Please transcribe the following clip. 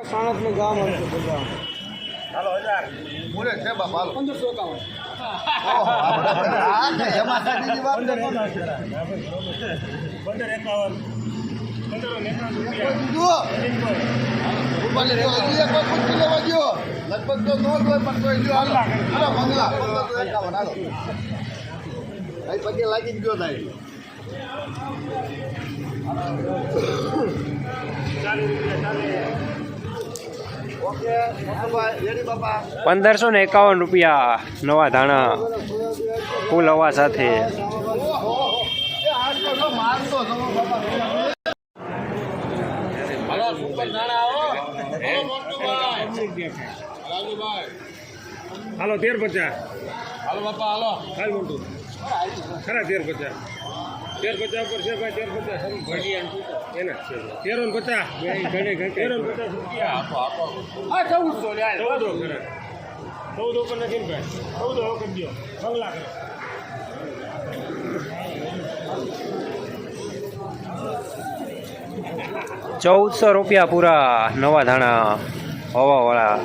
સાણસનું ગામ હતું બધા હાલો હજાર. પૂરે છે બાપ હાલો. પંદરસો એકાવન. પંદર એકાવન. લગભગ તો નો હોય પણ હાલો. પંદરસો હાલો. પગે લાગી જ ગયો થાય. ચાલીસ રૂપિયા ચાલીસ. પંદરસો ને એકાવન રૂપિયા નવા ધાણા ફૂલ હવા સાથે. હાલો તેર પચાસ. હાલો બાપા હાલો. હાલ મોટું. ખરા તેર પચાસ. તેર પચાસ પર છે ભાઈ તેર પચાસ. એના. તેરો પચાસ. તેરો ને પચાસ રૂપિયા. આપો આપો. હા ચૌદસો ચૌદો કરે ચૌદો પર નથી ને ભાઈ. ચૌદો કરી દો. બંગલા કરો ચૌદસો રૂપિયા પૂરા નવા ધાણા હવાવાળા.